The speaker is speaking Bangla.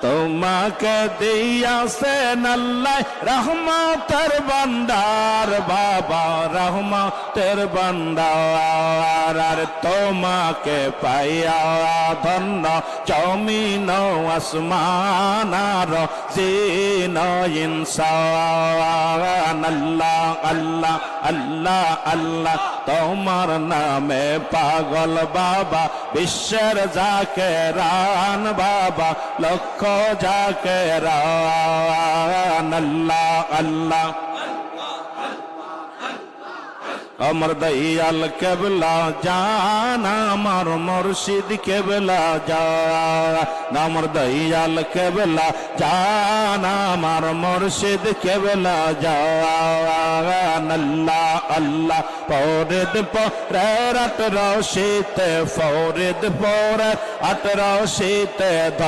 তোমাকে দিয়াছেন আল্লাহ রহমতের বান্দার বাবা, রহমতের বান্দার। আর তোমাকে পাইয়া ধন্য চমিন আসমান আর জিন ইনসান। আল্লাহ আল্লাহ আল্লাহ আল্লাহ। তোমার নামে পাগল বাবা, বিশ্বের যাকে রান বাবা, লক্ষ যাকে রান, আল্লাহ আল্লাহ। আমার দয়াল কেবলা জান, আমার মুর্শিদ কেবলা জান। আমার দয়াল কেবলা জান, আমার মুর্শিদ কেবলা জান। আল্লাহ আল্লাহ ফরিদ পরের আটরাও শীতে ফরিদ পরের আটরাও শীতে ধ